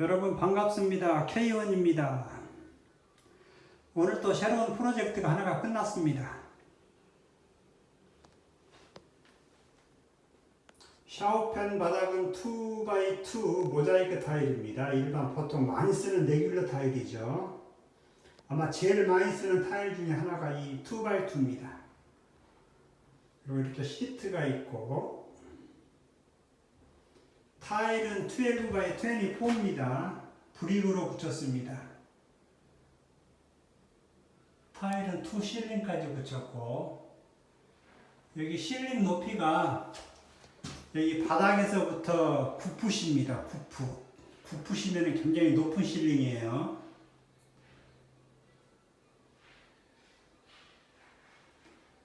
여러분 반갑습니다. K1입니다. 오늘 또 새로운 프로젝트가 하나가 끝났습니다. 샤오펜 바닥은 2x2 모자이크 타일입니다. 일반 보통 많이 쓰는 레귤러 타일이죠. 아마 제일 많이 쓰는 타일 중에 하나가 이 2x2입니다. 그리고 이렇게 시트가 있고 타일은 12x24입니다. 브릭으로 붙였습니다. 타일은 2 실링까지 붙였고 여기 실링 높이가 여기 바닥에서부터 9풋입니다. 9풋. 9풋이면 굉장히 높은 실링이에요.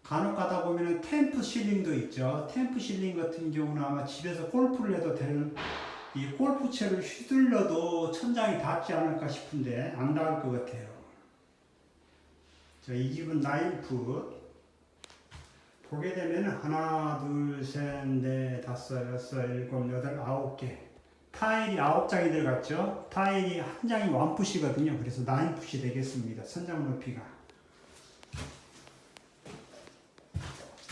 간혹 가다 보면은 템프 실링도 있죠. 템프 실링 같은 경우는 아마 집에서 골프를 해도 되는 이 골프채를 휘둘러도 천장이 닿지 않을까 싶은데 안 닿을 것 같아요. 자, 이 집은 9풋. 보게 되면 하나, 둘, 셋, 넷, 다섯, 여섯, 일곱, 여덟, 아홉 개. 타일이 아홉 장이 들어갔죠. 타일이 한 장이 완풋이거든요. 그래서 9풋이 되겠습니다. 선장 높이가.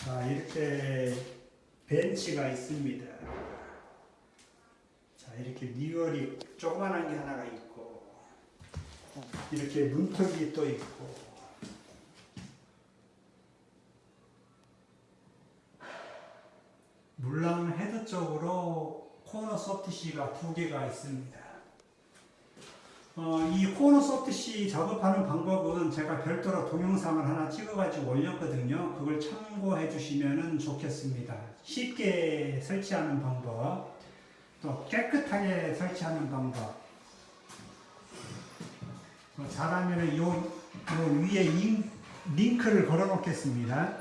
자, 이렇게 벤치가 있습니다. 자, 이렇게 리얼이 조그만한 게 하나가 있고, 이렇게 문턱이 또 있고, 물랑 헤드 쪽으로 코너 소프트시가 두 개가 있습니다. 어, 이 코너 소프트시 작업하는 방법은 제가 별도로 동영상을 하나 찍어가지고 올렸거든요. 그걸 참고해 주시면 좋겠습니다. 쉽게 설치하는 방법, 또 깨끗하게 설치하는 방법. 어, 잘하면 요, 요 위에 링, 링크를 걸어 놓겠습니다.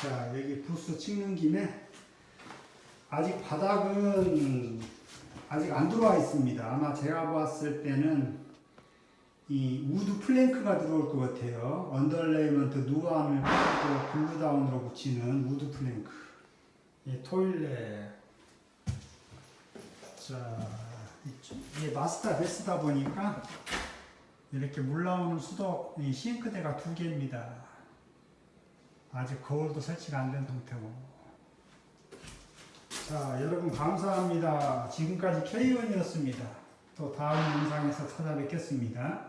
자, 여기 부스 찍는 김에 아직 바닥은 아직 안 들어와 있습니다. 아마 제가 봤을 때는 이 우드 플랭크가 들어올 것 같아요. 언더레이먼트 누아함을 또 글루다운으로 붙이는 우드 플랭크. 이 토일렛. 자. 이게 마스터 베스다 보니까 이렇게 물 나오는 수도 이 싱크대가 두 개입니다. 아직 거울도 설치가 안 된 상태고. 자, 여러분 감사합니다. 지금까지 K1이었습니다. 또 다음 영상에서 찾아뵙겠습니다.